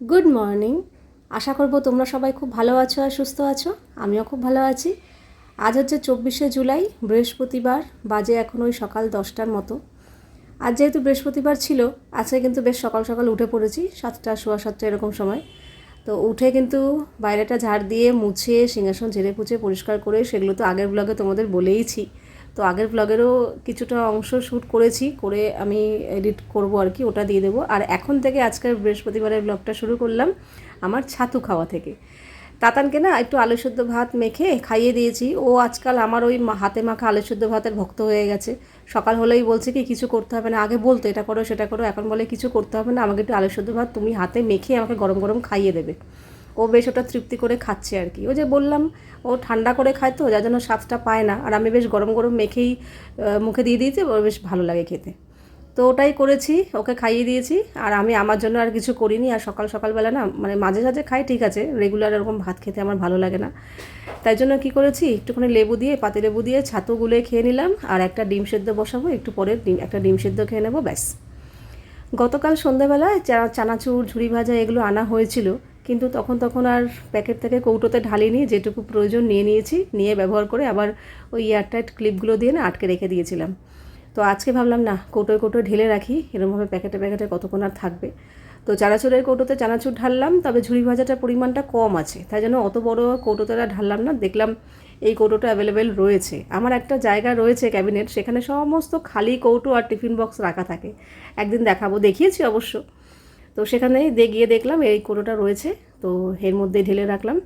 Good morning আশা করব তোমরা সবাই খুব ভালো আছো আর সুস্থ আছো। আমিও খুব ভালো আছি। আজ হচ্ছে চব্বিশে জুলাই, বৃহস্পতিবার, বাজে এখন ওই সকাল দশটার মতো। আজ যেহেতু বৃহস্পতিবার ছিল, আজকে কিন্তু বেশ সকাল সকাল উঠে পড়েছি, সাতটা, সোয়া সাতটা এরকম সময়। তো উঠে কিন্তু বাইরেটা ঝাড় দিয়ে মুছে, সিংহাসন ঝেড়ে পুছে, পরিষ্কার করে, সেগুলো তো আগের ব্লগে তোমাদের বলেইছি। তো আগের ব্লগেরও কিছুটা অংশ শ্যুট করেছি, করে আমি এডিট করব আর কি, ওটা দিয়ে দেবো। আর এখন থেকে আজকের বৃহস্পতিবারের ব্লগটা শুরু করলাম আমার ছাতু খাওয়া থেকে। তাতানকে না একটু আলু সেদ্ধ ভাত মেখে খাইয়ে দিয়েছি। ও আজকাল আমার ওই হাতে মাখা আলু সেদ্ধ ভাতের ভক্ত হয়ে গেছে। সকাল হলেই বলছে কি, কিছু করতে হবে না, আগে বলতো, এটা করো, সেটা করো, এখন বলে, কিছু করতে হবে না, আমাকে একটু আলু সেদ্ধ ভাত তুমি হাতে মেখে আমাকে গরম গরম খাইয়ে দেবে। ও বেশ ওটা তৃপ্তি করে খাচ্ছে আর কি। ও যে বললাম, ও ঠান্ডা করে খায় তো, যার জন্য স্বাদটা পায় না। আর আমি বেশ গরম গরম মেখেই মুখে দিয়ে দিয়েছি, ওর বেশ ভালো লাগে খেতে। তো ওটাই করেছি, ওকে খাইয়ে দিয়েছি। আর আমি আমার জন্য আর কিছু করিনি। আর সকাল সকালবেলা না মানে মাঝে সাঝে খাই, ঠিক আছে। রেগুলার এরকম ভাত খেতে আমার ভালো লাগে না। তাই জন্য কি করেছি, একটুখানি লেবু দিয়ে, পাতি লেবু দিয়ে ছাতু গুলে খেয়ে নিলাম। আর একটা ডিম সেদ্ধ বসাবো, একটু পরে ডিম, একটা ডিম সেদ্ধ খেয়ে নেব, ব্যাস। গতকাল সন্ধ্যাবেলায় চানাচুর, ঝুড়ি ভাজা এগুলো আনা হয়েছিল। কিন্তু তখন তখন আর প্যাকেট থেকে কৌটোতে ঢালিনি, যেটুকু প্রয়োজন নিয়ে নিয়েছি, নিয়ে ব্যবহার করে আবার ওই এয়ারটাইট ক্লিপগুলো দিয়ে না আটকে রেখে দিয়েছিলাম। তো আজকে ভাবলাম, না, কৌটোয় কৌটোয় ঢেলে রাখি এরকমভাবে প্যাকেটে প্যাকেটে কতক্ষণ আর থাকবে? তো চানাচুরের কৌটোতে চানাচুর ঢাললাম, তবে ঝুড়ি ভাজাটার পরিমাণটা কম আছে। তাই জন্য অত বড় কৌটোতে ঢাললাম না, দেখলাম এই কৌটোটা অ্যাভেলেবেল রয়েছে। আমার একটা জায়গা রয়েছে ক্যাবিনেট সেখানে সমস্ত খালি কৌটো আর টিফিন বক্স রাখা থাকে। একদিন দেখাবো, দেখিয়েছি অবশ্য। তো সেখানে গিয়ে দেখলাম এই কোটোটা রয়েছে, তো এর মধ্যে ঢেলে রাখলাম।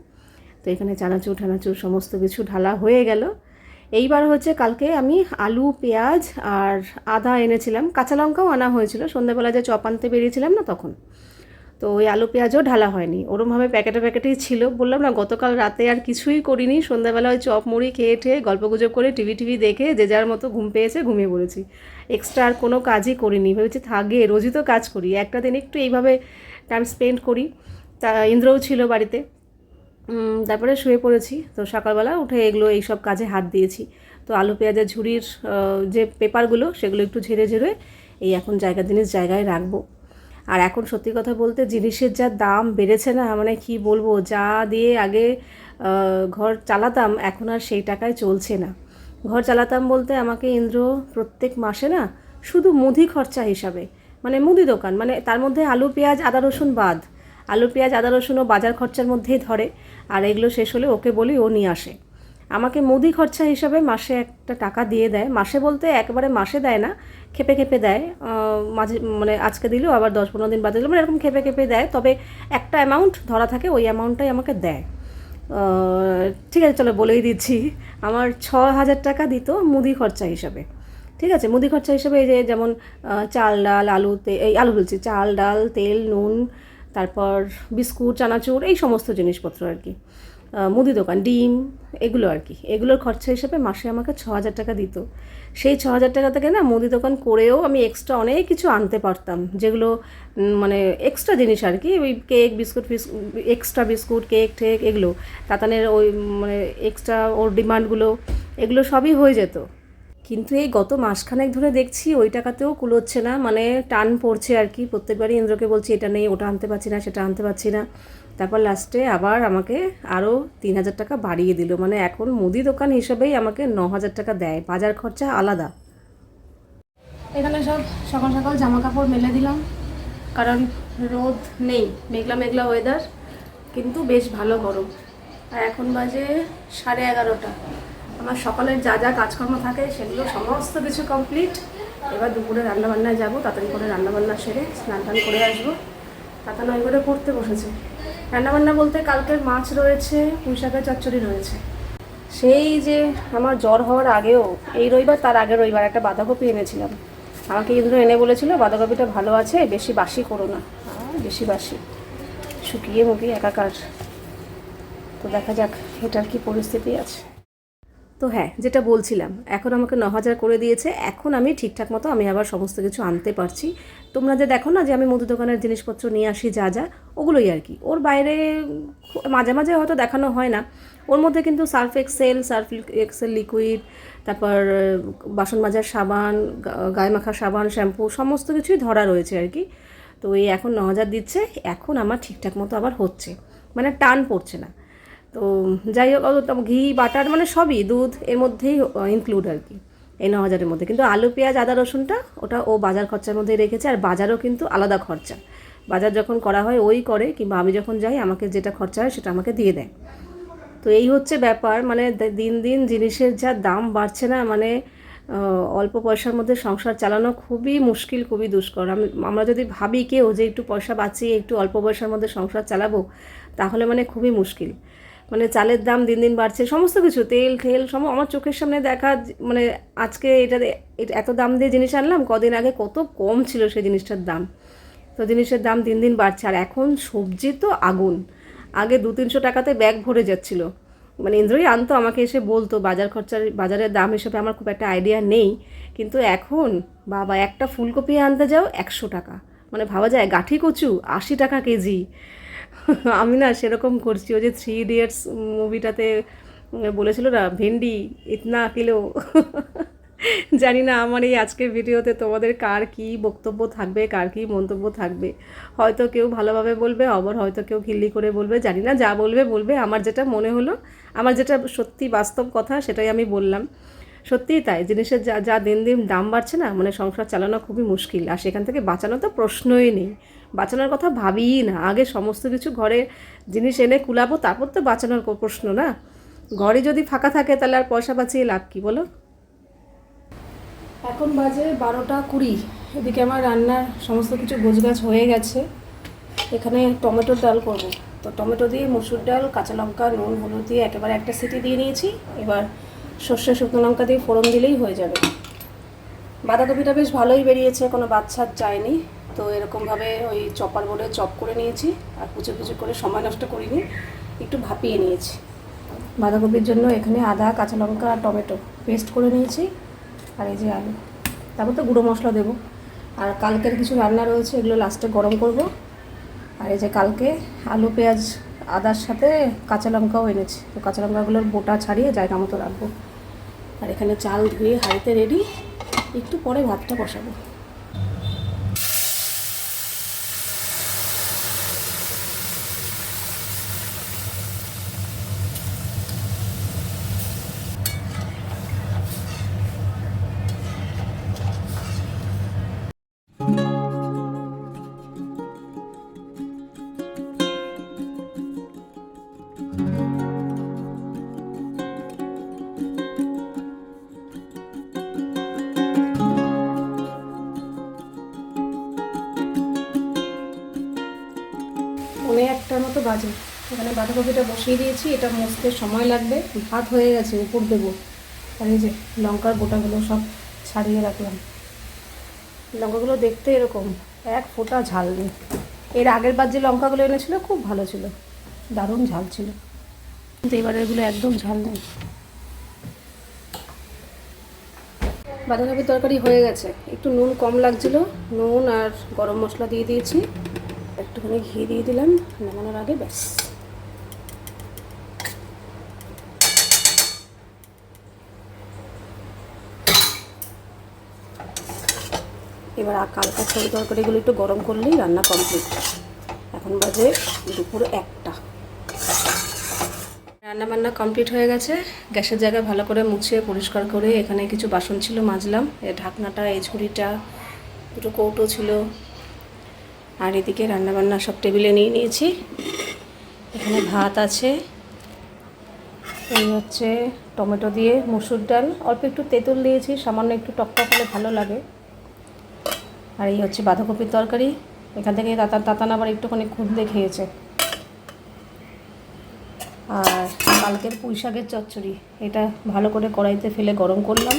তো এখানে চানাচুর, ঠানাচুর, সমস্ত কিছু ঢালা হয়ে গেল। এইবার হচ্ছে কালকে আমি আলু, পেঁয়াজ আর আদা এনেছিলাম। কাঁচা লঙ্কাও আনা হয়েছিল। সন্ধ্যাবেলা যে চপ আনতে বেরিয়েছিলাম না তখন। তো ওই আলু পেঁয়াজও ঢালা হয়নি। ওরমভাবে প্যাকেটে প্যাকেটেই ছিল। বললাম, না, গতকাল রাতে আর কিছুই করিনি। সন্ধ্যাবেলা ওই চপ মুড়ি খেয়ে ঠেয়ে গল্পগুজব করে টিভি টিভি দেখে যে যার মতো ঘুম পেয়েছে ঘুমিয়ে পড়েছি। এক্সট্রা আর কোনো কাজই করিনি। ভেবেছি থাগে রোজই তো কাজ করি। একটা দিন একটু এইভাবে টাইম স্পেন্ড করি। তা ইন্দ্রও ছিল বাড়িতে। তারপরে শুয়ে পড়েছি। তো সকালবেলা উঠে এগুলো, এইসব কাজে হাত দিয়েছি। তো আলু পেঁয়াজের ঝুড়ির যে পেপারগুলো সেগুলো একটু ঝেড়ে ঝেড়ে এই এখন জায়গা জিনিস জায়গায় রাখব। আর এখন সত্যি কথা বলতে জিনিসের যা দাম বেড়েছে না মানে কি বলব, যা দিয়ে আগে ঘর চালাতাম, এখন আর সেই টাকায় চলছে না। ঘর চালাতাম বলতে আমাকে ইন্দ্র প্রত্যেক মাসে না শুধু মুদি খরচা হিসাবে মানে মুদি দোকান মানে তার মধ্যে আলু, পেঁয়াজ, আদা, রসুন বাদ। আলু, পেঁয়াজ, আদা, রসুন ও বাজার খরচার মধ্যেই ধরে, আর এগুলো শেষ হলে ওকে বলি ও নিয়ে আসে। আমাকে মুদি খরচা হিসাবে মাসে একটা টাকা দিয়ে দেয়, মাসে বলতে একবারে মাসে দেয় না খেপে খেপে দেয়। মাঝে মানে আজকে দিলেও আবার দশ পনেরো দিন বাদে দিল মানে এরকম খেপে খেপে দেয়। তবে একটা অ্যামাউন্ট ধরা থাকে, ওই অ্যামাউন্টটাই আমাকে দেয়। ঠিক আছে, চলো বলেই দিচ্ছি। আমার ছ হাজার টাকা দিত মুদি খরচা হিসাবে। ঠিক আছে, মুদি খরচা হিসাবে এই যে যেমন চাল ডাল আলু তে এই আলু বলছি, চাল ডাল, তেল, নুন তারপর বিস্কুট, চানাচুর, এই সমস্ত জিনিসপত্র আর কি। মুদি দোকান, ডিম, এগুলো আর কি। এগুলোর খরচা হিসেবে মাসে আমাকে ছ হাজার টাকা দিত। সেই ছ হাজার টাকা থেকে না মুদি দোকান করেও আমি এক্সট্রা অনেক কিছু আনতে পারতাম। যেগুলো মানে এক্সট্রা জিনিস আর কি। ওই কেক, বিস্কুট, ফিস এক্সট্রা বিস্কুট, কেক, ঠেক, এগুলো। তাতানের ওই মানে এক্সট্রা ওর ডিমান্ডগুলো এগুলো সবই হয়ে যেত। কিন্তু এই গত মাসখানেক ধরে দেখছি ওই টাকাতেও কুলোচ্ছে না মানে টান পড়ছে আর কি। প্রত্যেকবারই ইন্দ্রকে বলছি, এটা নেই, ওটা আনতে পারছি না, সেটা আনতে পারছি না। তারপর লাস্টে আবার আমাকে আরও তিন হাজার টাকা বাড়িয়ে দিল। মানে এখন মুদি দোকান হিসেবেই আমাকে ন হাজার টাকা দেয়। বাজার খরচা আলাদা। এখানে সব সকাল সকাল জামা কাপড় মেলে দিলাম। কারণ রোদ নেই, মেঘলা মেঘলা ওয়েদার কিন্তু বেশ ভালো গরম। আর এখন বাজে সাড়ে এগারোটা। আমার সকালের যা যা কাজকর্ম থাকে সেগুলো সমস্ত কিছু কমপ্লিট এবার দুপুরে রান্নাবান্নায় যাব, তাড়াতাড়ি করে রান্নাবান্না সেরে স্নান টান করে আসব। তাতা নয় করে পড়তে বসেছে। রান্নাবান্না বলতে কালকের মাছ রয়েছে, পুঁই শাকের চচ্চড়ি রয়েছে। সেই যে আমার জ্বর হওয়ার আগেও, এই রবিবার তার আগের রবিবার একটা বাঁধাকপি এনেছিলাম। আমাকে ইন্দ্র এনে বলেছিল, বাঁধাকপিটা ভালো আছে, বেশি বাসি করো না। বেশি বাসি। শুকিয়ে মুখিয়ে একাকার। তো দেখা যাক, এটার কি পরিস্থিতি আছে। তো হ্যাঁ যেটা বলছিলাম, এখন আমাকে ন হাজার করে দিয়েছে, এখন আমি ঠিকঠাক মতো আমি আবার সমস্ত কিছু আনতে পারছি। তোমরা যে দেখো না যে আমি মুদি দোকানের জিনিসপত্র নিয়ে আসি যা যা, ওগুলোই আর কি। ওর বাইরে মাঝে মাঝে হয়তো দেখানো হয় না। ওর মধ্যে কিন্তু Surf Excel Surf Excel liquid তারপর বাসন মাজার সাবান গায়ে মাখা সাবান, শ্যাম্পু, সমস্ত কিছুই ধরা রয়েছে আর কি। তো এই এখন ন হাজার দিচ্ছে, এখন আমার ঠিকঠাক মতো আবার হচ্ছে। মানে টান পড়ছে না। তো যাই হোক ঘি, বাটার মানে সবই দুধ এর মধ্যেই ইনক্লুড আর কি, এই ন হাজারের মধ্যে। কিন্তু আলু, পেঁয়াজ, আদা, রসুনটা ওটা ও বাজার খরচার মধ্যেই রেখেছে, আর বাজারও কিন্তু আলাদা খরচা। বাজার যখন করা হয় ওই করে, কিংবা আমি যখন যাই, আমাকে যেটা খরচা হয় সেটা আমাকে দিয়ে দেয়। তো এই হচ্ছে ব্যাপার মানে দিন দিন জিনিসের যা দাম বাড়ছে না মানে অল্প পয়সার মধ্যে সংসার চালানো খুবই মুশকিল, খুবই দুষ্কর। আমি, আমরা যদি ভাবি কেউ যে একটু পয়সা বাঁচিয়ে একটু অল্প পয়সার মধ্যে সংসার চালাবো, তাহলে মানে খুবই মুশকিল। মানে চালের দাম দিন দিন বাড়ছে, সমস্ত কিছু, তেল ঠেল সম, আমার চোখের সামনে দেখা মানে আজকে এটা এত দাম দিয়ে জিনিস আনলাম, কদিন আগে কত কম ছিল সেই জিনিসটার দাম। তো জিনিসের দাম দিন দিন বাড়ছে, আর এখন সবজি তো আগুন। আগে দু তিনশো টাকাতে ব্যাগ ভরে যাচ্ছিল। মানে ইন্দ্রই আনতো, আমাকে এসে বলতো, বাজার খরচার, বাজারের দাম হিসেবে আমার খুব একটা আইডিয়া নেই। কিন্তু এখন, বাবা, একটা ফুলকপি আনতে যাও একশো টাকা। মানে ভাবা যায়, গাঠি কচু আশি টাকা কেজি। আমি না সেরকম করছি, ওই যে থ্রি ইডিয়টস মুভিটাতে বলেছিল না, ভেন্ডি, ইতনা কিলো জানি না আমার এই আজকের ভিডিওতে তোমাদের কার কি বক্তব্য থাকবে, কার কি মন্তব্য থাকবে। হয়তো কেউ ভালোভাবে বলবে, আবার হয়তো কেউ খিল্লি করে বলবে, জানি না, যা বলবে বলবে। আমার যেটা মনে হলো, আমার যেটা সত্যি বাস্তব কথা সেটাই আমি বললাম। সত্যিই তাই, জিনিসের যা যা দিন দিন দাম বাড়ছে না মানে সংসার চালানো খুবই মুশকিল, আর সেখান থেকে বাঁচানো তো প্রশ্নই নেই। বাঁচানোর কথা ভাবিই না। আগে সমস্ত কিছু ঘরে জিনিস এনে কুলাবো, তারপর তো বাঁচানোর প্রশ্ন না? ঘরে যদি ফাঁকা থাকে তাহলে আর পয়সা বাঁচিয়ে লাভ কী বলো? এখন বাজে বারোটা কুড়ি। এদিকে আমার রান্নার সমস্ত কিছু গোছগাছ হয়ে গেছে। এখানে টমেটোর ডাল করব। তো টমেটো দিয়ে মসুর ডাল, কাঁচা লঙ্কা, নুন, হলুদ দিয়ে একেবারে একটা সিটি দিয়ে নিয়েছি। এবার সর্ষে, শুকনো লঙ্কা দিয়ে ফোড়ন দিলেই হয়ে যাবে। বাঁধাকপিটা বেশ ভালোই বেরিয়েছে, কোনো বাচ্চার যায়নি তো এরকমভাবে ওই চপার বোর্ডে চপ করে নিয়েছি আর কুচো কুচো করে সময় নষ্ট করিনি, একটু ভাপিয়ে নিয়েছি। বাঁধাকপির জন্য এখানে আদা, কাঁচা লঙ্কা আর টমেটো পেস্ট করে নিয়েছি আর এই যে আলু। তারপর তো গুঁড়ো মশলা দেবো। আর কালকের কিছু রান্না রয়েছে, এগুলো লাস্টে গরম করব। আর এই যে কালকে আলু, পেঁয়াজ, আদার সাথে কাঁচা লঙ্কাও এনেছি। তো কাঁচা লঙ্কাগুলোর বোটা ছাড়িয়ে জায়গা মতো রাখব। আর এখানে চাল ধুয়ে হাঁড়িতে রেডি, একটু পরে ভাতটা বসাবো। পৌনে একটার মতো বাজে। এখানে বাঁধাকপিটা বসিয়ে দিয়েছি, এটা মসতে সময় লাগবে। ভাত হয়ে গেছে, উপর দেবো। আর এই যে লঙ্কার বোটাগুলো সব ছাড়িয়ে রাখলাম। লঙ্কাগুলো দেখতে এরকম, এক ফোঁটা ঝাল নেই। এর আগের বার যে লঙ্কাগুলো এনেছিল, খুব ভালো ছিল। দারুণ ঝাল ছিল। কিন্তু এবার এগুলো একদম ঝাল নেই। বাঁধাকপির তরকারি হয়ে গেছে। একটু নুন কম লাগছিল। নুন আর গরম মশলা দিয়ে দিয়েছি। একটুখানি ঘি দিয়ে দিলাম, নামানোর আগে ব্যাস। এবার কালকা সরি তরকারিগুলো একটু গরম করলেই রান্না কমপ্লিট এখন বাজে দুপুর একটা। রান্না বান্না কমপ্লিট হয়ে গেছে। গ্যাসের জায়গা ভালো করে মুছে পরিষ্কার করে এখানে কিছু বাসন ছিল, মাজলাম। ঢাকনাটা এই ঝুড়িটা, দুটো কৌটো ছিল। আর এদিকে রান্নাবান্না সব টেবিলে নিয়ে নিয়েছি। এখানে ভাত আছে। এই হচ্ছে টমেটো দিয়ে মসুর ডাল। অল্প একটু তেঁতুল দিয়েছি, সামান্য একটু টকটক হলে ভালো লাগে। আর এই হচ্ছে বাঁধাকপির তরকারি। এখান থেকে তাতা তাতান আবার একটুখানি খুঁজতে খেয়েছে। আর কালকের পুঁই শাকের চচ্চড়ি। এটা ভালো করে কড়াইতে ফেলে গরম করলাম।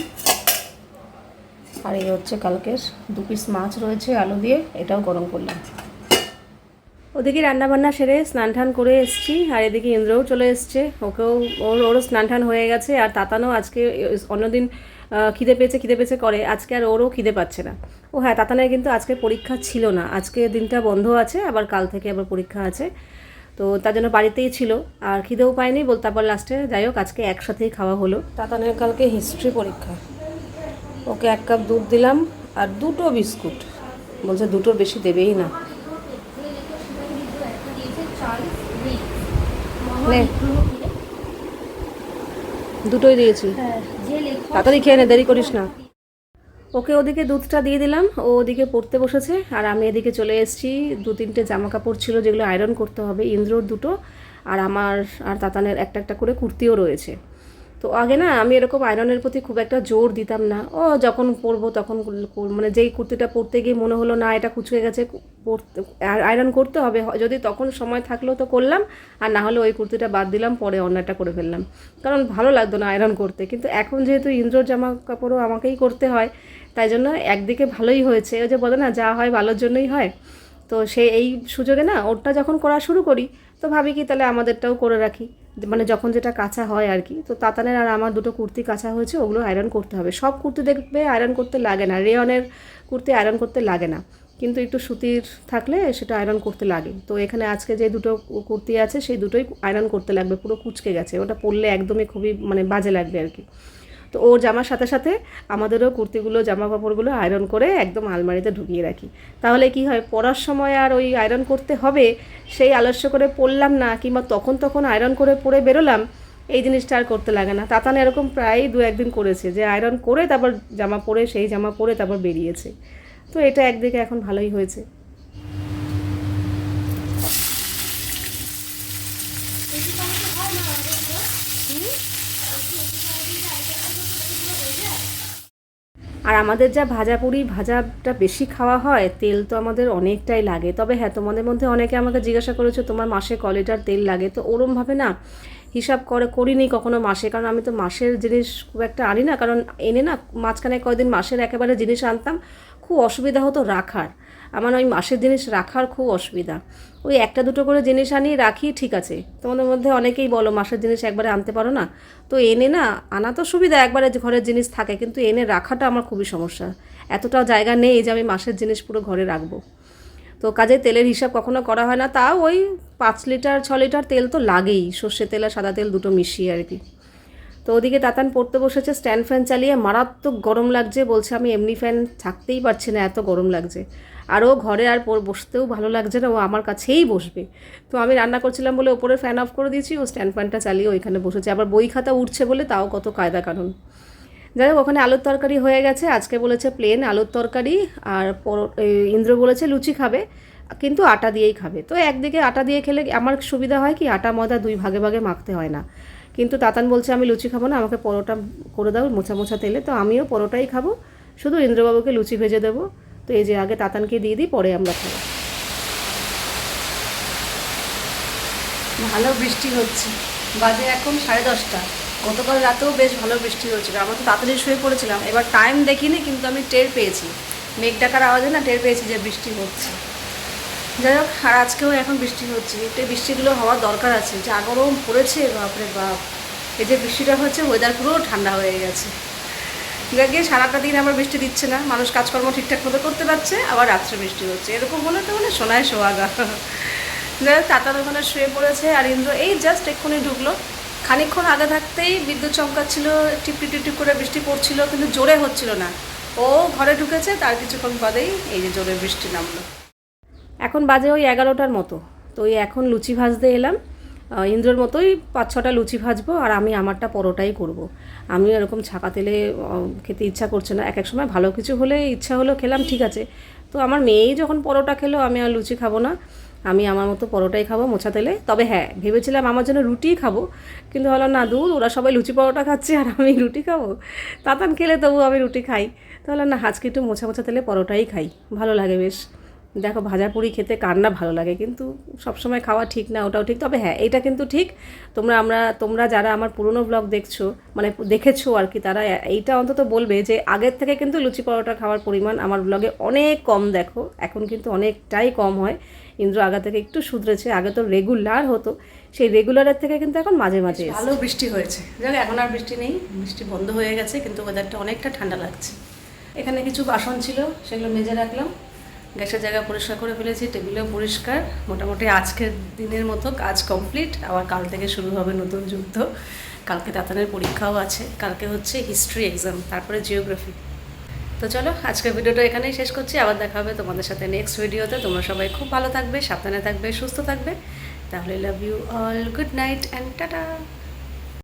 আর এই হচ্ছে কালকের দু পিস মাছ রয়েছে, আলু দিয়ে। এটাও গরম করলাম। ওদিকে রান্নাবান্না সেরে স্নান টান করে এসছি, আর এদিকে ইন্দ্রও চলে এসছে। ওকেও, ওর, ওরও স্নান টান হয়ে গেছে, আর তাতানও আজকে অন্যদিন খিদে পেয়েছে খিদে পেয়েছে করে। আজকে আর ওরও খিদে পাচ্ছে না। ও হ্যাঁ তাতানের কিন্তু আজকে পরীক্ষা ছিল না। আজকে দিনটা বন্ধ আছে, আবার কাল থেকে আবার পরীক্ষা আছে। তো তার জন্য বাড়িতেই ছিল, আর খিদেও পায়নি বল তারপর লাস্টে যাই হোক, আজকে একসাথেই খাওয়া হলো। তাতানের কালকে হিস্ট্রি পরীক্ষা। ওকে এক কাপ দুধ দিলাম আর দুটো বিস্কুট। বলছে দুটোর বেশি দেবেই না। দুটোই দিয়েছি। তাড়াতাড়ি খেয়ে নে, দেরি করিস না। ওকে ওদিকে দুধটা দিয়ে দিলাম, ও ওদিকে পড়তে বসেছে, আর আমি এদিকে চলে এসেছি। দু তিনটে জামা কাপড় ছিল যেগুলো আয়রন করতে হবে, ইন্দ্রর দুটো, আর আমার আর তাতানের একটা একটা করে কুর্তিও রয়েছে। তো আগে না আমি এরকম আয়রনের প্রতি খুব একটা জোর দিতাম না। ও যখন পরবো তখন মানে যেই কুর্তিটা পরতে গিয়ে মনে হলো না এটা কুচকে গেছে পরতে আয়রন করতে হবে। যদি তখন সময় থাকল তো করলাম, আর না হলে ওই কুর্তিটা বাদ দিলাম, পরে অন্যটা করে ফেললাম। কারণ ভালো লাগতো না আয়রন করতে। কিন্তু এখন যেহেতু ইন্দ্রর জামা কাপড়ও আমাকেই করতে হয়, তাই জন্য একদিকে ভালোই হয়েছে। ওই যে বলে না, যা হয় ভালোর জন্যই হয়। তো সে এই সুযোগে না, ওরটা যখন করা শুরু করি, তো ভাবি কি তাহলে আমাদেরটাও করে রাখি। মানে যখন যেটা কাঁচা হয় আর কি, তো তাতানের আর আমার দুটো কুর্তি কাঁচা হয়েছে, ওগুলো আয়রন করতে হবে। সব কুর্তি দেখবে আয়রন করতে লাগে না রেয়নের কুর্তি আয়রন করতে লাগে না। কিন্তু একটু সুতির থাকলে সেটা আয়রন করতে লাগে। তো এখানে আজকে যে দুটো কুর্তি আছে, সেই দুটোই আয়রন করতে লাগবে, পুরো কুচকে গেছে। ওটা পরলে একদমই খুবই মানে বাজে লাগবে আর কি। তো ওর জামার সাথে সাথে আমাদেরও কুর্তিগুলো জামা কাপড়গুলো আয়রন করে একদম আলমারিতে ঢুকিয়ে রাখি। তাহলে কি হয় পরার সময় আর ওই আয়রন করতে হবে, সেই আলস্য করে পরলাম না কিংবা তখন তখন আয়রন করে পরে বেরোলাম, এই জিনিসটা আর করতে লাগে না। তাতান এরকম প্রায় দু একদিন করেছে যে আয়রন করে তারপর জামা পরে, সেই জামা পরে তারপর বেরিয়েছে। তো এটা একদিকে এখন ভালোই হয়েছে। আর আমাদের যা ভাজা পুরি, ভাজাটা বেশি খাওয়া হয়, তেল তো আমাদের অনেকটাই লাগে। তবে হ্যাঁ তোমাদের মধ্যে অনেকে আমাকে জিজ্ঞাসা করেছ, তোমার মাসে ক লিটার তেল লাগে? তো ওরমভাবে না, হিসাব করে করিনি কখনো মাসে, কারণ আমি তো মাসের জিনিস খুব একটা আনি না। কারণ এনে না, মাঝখানে কয়দিন মাসের একেবারে জিনিস আনতাম, খুব অসুবিধা হতো রাখার। আমার ওই মাসের জিনিস রাখার খুব অসুবিধা। ওই একটা দুটো করে জিনিস আনি রাখি, ঠিক আছে। তোমাদের মধ্যে অনেকেই বলো মাসের জিনিস একবারে আনতে পারো না। তো এনে না, আনা তো সুবিধা, একবারে ঘরের জিনিস থাকে, কিন্তু এনে রাখাটা আমার খুবই সমস্যা। এতটাও জায়গা নেই যে আমি মাসের জিনিস পুরো ঘরে রাখব। তো কাজে তেলের হিসাব কখনো করা হয় না, তাও ওই পাঁচ লিটার, ছ লিটার তেল তো লাগেই। সর্ষে তেল আর সাদা তেল দুটো মিশিয়ে আর কি। তো ওদিকে তাতান পড়তে বসেছে, স্ট্যান্ড ফ্যান চালিয়ে। মারাত্মক গরম লাগছে বলছে আমি, এমনি ফ্যান থাকতেই পারছি না, এত গরম লাগছে। আর ও ঘরে আর বসতেও ভালো লাগছে না, ও আমার কাছেই বসবে। তো আমি রান্না করছিলাম বলে ওপরে ফ্যান অফ করে দিয়েছি, ও স্ট্যান্ড ফ্যানটা চালিয়ে ওইখানে বসেছে। আবার বই খাতা উঠছে বলে তাও কত কায়দা কানুন যাই হোক, ওখানে আলুর তরকারি হয়ে গেছে, আজকে বলেছে প্লেন আলুর তরকারি, আর ইন্দ্র বলেছে লুচি খাবে, কিন্তু আটা দিয়েই খাবে। তো একদিকে আটা দিয়ে খেলে আমার সুবিধা হয় কি, আটা ময়দা দুই ভাগে ভাগে মাখতে হয় না। কিন্তু তাতান বলছে, আমি লুচি খাব না, আমাকে পরোটা করে দাও, মোছা মোছা তেলে। তো আমিও পরোটাই খাব, শুধু ইন্দ্রবাবুকে লুচি ভেজে দেবো। তো এই যে আগে তাতানকে দিয়ে দিই, পরে আমরা খাব। ভালো বৃষ্টি হচ্ছে। বাজে এখন সাড়ে দশটা। গতকাল রাতেও বেশ ভালো বৃষ্টি হয়েছিল। আমরা তো তাড়াতাড়ি শুয়ে পড়েছিলাম। এবার টাইম দেখিনি, কিন্তু আমি টের পেয়েছি। মেঘ ডাকার আওয়াজে না টের পেয়েছি যে বৃষ্টি হচ্ছে। যাই হোক, আর আজকেও এখন বৃষ্টি হচ্ছে। একটু বৃষ্টিগুলো হওয়ার দরকার আছে। যা গরম পড়েছে, বাপরে বাপ। এই যে বৃষ্টিটা হচ্ছে ওয়েদার পুরো ঠান্ডা হয়ে গেছে। গিয়ে সারাটা দিন আবার বৃষ্টি দিচ্ছে না। মানুষ কাজকর্ম ঠিকঠাক মতো করতে পারছে, আবার রাত্রে বৃষ্টি হচ্ছে। এরকম হলে তো মানে সোনায় সোহাগা যাই হোক তাতার ওখানে শুয়ে পড়েছে। আর ইন্দ্র এই জাস্ট এক্ষুনি ঢুকলো। খানিকক্ষণ আগে থাকতেই বিদ্যুৎ চমকাচ্ছিল টিপটি টিপটি করে বৃষ্টি পড়ছিল, কিন্তু জোরে হচ্ছিল না। ও ঘরে ঢুকেছে, তার কিছুক্ষণ বাদেই এই যে জোরে বৃষ্টি নামলো। এখন বাজে ওই এগারোটার মতো। তো ওই এখন লুচি ভাজতে এলাম। ইন্দ্রর মতোই পাঁচ ছটা লুচি ভাজবো আর আমি আমারটা পরোটাই করব। আমি এরকম ছাকা তেলে খেতে ইচ্ছা করছে না। এক এক সময় ভালো কিছু হলে ইচ্ছা হলো খেলাম, ঠিক আছে। তো আমার মেয়েই যখন পরোটা খেলো, আমি আর লুচি খাব না। আমি আমার মতো পরোটাই খাব মোছা তেলে। তবে হ্যাঁ ভেবেছিলাম আমার জন্য রুটিই খাব। কিন্তু হলো না দূর, ওরা সবাই লুচি পরোটা খাচ্ছে আর আমি রুটি খাব। তাতান খেলে তবু আমি রুটি খাই। তাহলে না, আজকে একটু মোছা মোছা তেলে পরোটাই খাই। ভালো লাগে বেশ। দেখো ভাজা পুরি খেতে কার না ভালো লাগে কিন্তু সবসময় খাওয়া ঠিক না ওটাও ঠিক। তবে হ্যাঁ এটা কিন্তু ঠিক। তোমরা আমরা তোমরা যারা আমার পুরনো ব্লগ দেখছ মানে দেখেছ আর কি তারা এইটা অন্তত বলবে যে আগের থেকে কিন্তু লুচি পরোটা খাওয়ার পরিমাণ আমার ব্লগে অনেক কম দেখো। এখন কিন্তু অনেকটাই কম হয়। ইন্দ্র আগে থেকে একটু শুধরেছে আগে তো রেগুলার হতো। সেই রেগুলারের থেকে কিন্তু এখন মাঝে মাঝে ভালো বৃষ্টি হয়েছে। যাক এখন আর বৃষ্টি নেই। বৃষ্টি বন্ধ হয়ে গেছে কিন্তু ওয়েদারটা অনেকটা ঠান্ডা লাগছে। এখানে কিছু বাসন ছিল সেগুলো মেজে রাখলাম। গ্যাসের জায়গা পরিষ্কার করে ফেলেছি, টেবিলও পরিষ্কার। মোটামুটি আজকের দিনের মতো কাজ কমপ্লিট আবার কাল থেকে শুরু হবে নতুন যুদ্ধ। কালকে তাতানের পরীক্ষাও আছে, কালকে হচ্ছে হিস্ট্রি এক্সাম তারপরে জিওগ্রাফি তো চলো, আজকের ভিডিওটা এখানেই শেষ করছি, আবার দেখা হবে তোমাদের সাথে নেক্সট ভিডিওতে তোমরা সবাই খুব ভালো থাকবে, সাবধানে থাকবে, সুস্থ থাকবে। তাহলে love you all good night and tata